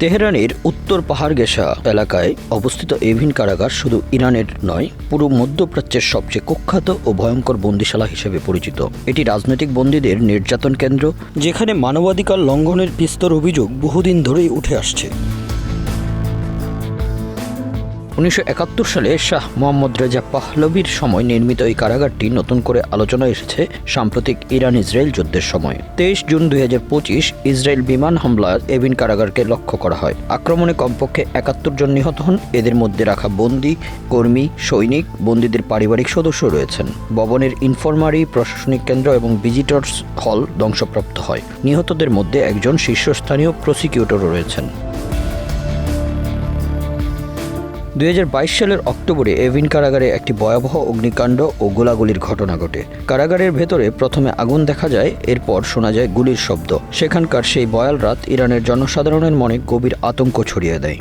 তেহরানের উত্তর পাহাড় গেসা এলাকায় অবস্থিত এভিন কারাগার শুধু ইরানের নয়, পুরো মধ্যপ্রাচ্যের সবচেয়ে কুখ্যাত ও ভয়ঙ্কর বন্দিশালা হিসেবে পরিচিত। এটি রাজনৈতিক বন্দীদের নির্যাতন কেন্দ্র, যেখানে মানবাধিকার লঙ্ঘনের বিস্তর অভিযোগ বহুদিন ধরেই উঠে আসছে। উনিশশো একাত্তর সালে শাহ মোহাম্মদ রেজা পাহলবির সময় নির্মিত এই কারাগারটি নতুন করে আলোচনায় এসেছে সাম্প্রতিক ইরান ইসরায়েল যুদ্ধের সময়। তেইশ জুন দুই হাজার পঁচিশ ইসরায়েল বিমান হামলা এভিন কারাগারকে লক্ষ্য করা হয়। আক্রমণে কমপক্ষে একাত্তর জন নিহত হন। এদের মধ্যে রাখা বন্দী, কর্মী, সৈনিক, বন্দীদের পারিবারিক সদস্য রয়েছেন। ভবনের ইনফরমারি, প্রশাসনিক কেন্দ্র এবং ভিজিটর্স হল ধ্বংসপ্রাপ্ত হয়। নিহতদের মধ্যে একজন শীর্ষস্থানীয় প্রসিকিউটরও রয়েছেন। দুই হাজার বাইশ সালের অক্টোবরে এভিন কারাগারে একটি ভয়াবহ অগ্নিকাণ্ড ও গোলাগুলির ঘটনা ঘটে। কারাগারের ভেতরে প্রথমে আগুন দেখা যায়, এরপর শোনা যায় গুলির শব্দ। সেখানকার সেই বয়াল রাত ইরানের জনসাধারণের মনে গভীর আতঙ্ক ছড়িয়ে দেয়।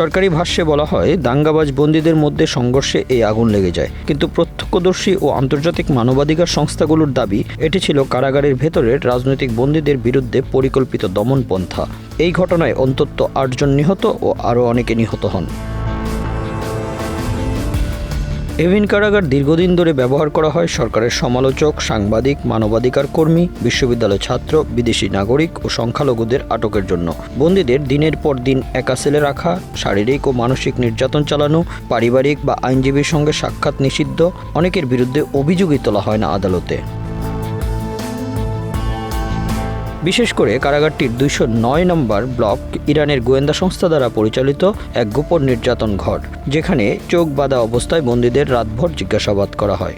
সরকারি ভাষ্যে বলা হয়, দাঙ্গাবাজ বন্দীদের মধ্যে সংঘর্ষে এই আগুন লেগে যায়। কিন্তু প্রত্যক্ষদর্শী ও আন্তর্জাতিক মানবাধিকার সংস্থাগুলোর দাবি, এটি ছিল কারাগারের ভেতরের রাজনৈতিক বন্দীদের বিরুদ্ধে পরিকল্পিত দমন পন্থা এই ঘটনায় অন্তত আটজন নিহত ও আরও অনেকে নিহত হন। এভিন কারাগার দীর্ঘদিন ধরে ব্যবহার করা হয় সরকারের সমালোচক, সাংবাদিক, মানবাধিকার কর্মী বিশ্ববিদ্যালয় ছাত্র, বিদেশি নাগরিক ও সংখ্যালঘুদের আটকের জন্য। বন্দীদের দিনের পর দিন একা সেলে রাখা, শারীরিক ও মানসিক নির্যাতন চালানো, পারিবারিক বা আইনজীবীর সঙ্গে সাক্ষাৎ নিষিদ্ধ, অনেকের বিরুদ্ধে অভিযোগই তোলা হয় না আদালতে। বিশেষ করে কারাগারটির দুইশো নয় নম্বর ব্লক ইরানের গোয়েন্দা সংস্থা দ্বারা পরিচালিত এক গোপন নির্যাতন ঘর, যেখানে চোখ বাঁধা অবস্থায় বন্দীদের রাতভর জিজ্ঞাসাবাদ করা হয়।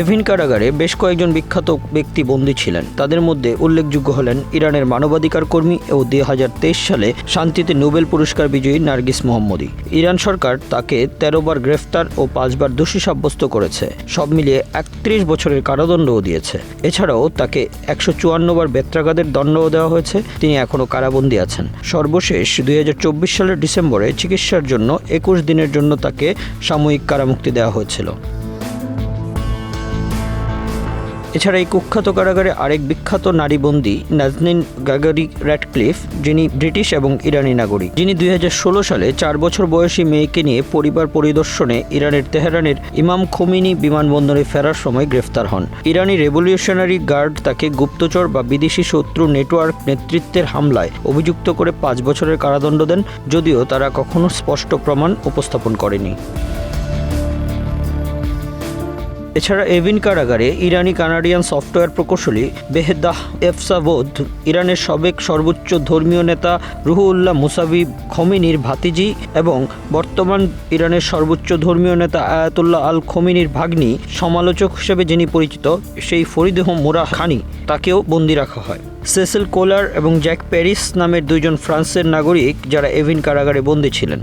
এভিন কারাগারে বেশ কয়েকজন বিখ্যাত ব্যক্তি বন্দী ছিলেন। তাদের মধ্যে উল্লেখযোগ্য হলেন ইরানের মানবাধিকার কর্মী ও দুই হাজার তেইশ সালে শান্তিতে নোবেল পুরস্কার বিজয়ী নার্গিস মোহাম্মদী। ইরান সরকার তাকে তেরোবার গ্রেফতার ও পাঁচবার দোষী সাব্যস্ত করেছে। সব মিলিয়ে একত্রিশ বছরের কারাদণ্ডও দিয়েছে। এছাড়াও তাকে একশো চুয়ান্নবার বেত্রাঘাতের দণ্ডও দেওয়া হয়েছে। তিনি এখনও কারাবন্দী আছেন। সর্বশেষ দুই হাজার চব্বিশ সালের ডিসেম্বরে চিকিৎসার জন্য একুশ দিনের জন্য তাকে সাময়িক কারামুক্তি দেওয়া হয়েছিল। এছাড়া এই কুখ্যাত কারাগারে আরেক বিখ্যাত নারী বন্দী নাজনিন গাগারি র্যাটক্লিফ যিনি ব্রিটিশ এবং ইরানি নাগরিক। যিনি দুই হাজার ষোলো সালে চার বছর বয়সী মেয়েকে নিয়ে পরিবার পরিদর্শনে ইরানের তেহরানের ইমাম খোমিনি বিমানবন্দরে ফেরার সময় গ্রেফতার হন। ইরানি রেভলিউশনারি গার্ড তাকে গুপ্তচর বা বিদেশি শত্রু নেটওয়ার্ক নেতৃত্বের হামলায় অভিযুক্ত করে পাঁচ বছরের কারাদণ্ড দেন, যদিও তারা কখনো স্পষ্ট প্রমাণ উপস্থাপন করেনি। এছাড়া এভিন কারাগারে ইরানি কানাডিয়ান সফটওয়্যার প্রকৌশলী বেহেদাহ এফসাবোধ, ইরানের সাবেক সর্বোচ্চ ধর্মীয় নেতা রুহুল্লাহ মুসাবি, খমিনির ভাতিজি এবং বর্তমান ইরানের সর্বোচ্চ ধর্মীয় নেতা আয়াতুল্লাহ আল খমিনির ভাগ্নি, সমালোচক হিসেবে যিনি পরিচিত, সেই ফরিদেহ মোরা খানি, তাকেও বন্দি রাখা হয়। সেসেল কোলার এবং জ্যাক প্যারিস নামের দুইজন ফ্রান্সের নাগরিক যারা এভিন কারাগারে বন্দী ছিলেন।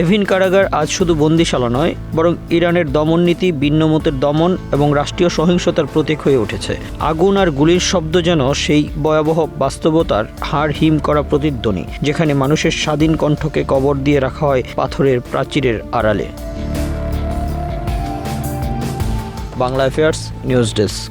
এভিন কারাগার আজ শুধু বন্দিশালা নয়, বরং ইরানের দমননীতি ভিন্নমতের দমন এবং রাষ্ট্রীয় সহিংসতার প্রতীক হয়ে উঠেছে। আগুন আর গুলির শব্দ যেন সেই ভয়াবহ বাস্তবতার হাড় হিম করা প্রতিধ্বনি, যেখানে মানুষের স্বাধীন কণ্ঠকে কবর দিয়ে রাখা হয় পাথরের প্রাচীরের আড়ালে। Bangla affairs news desk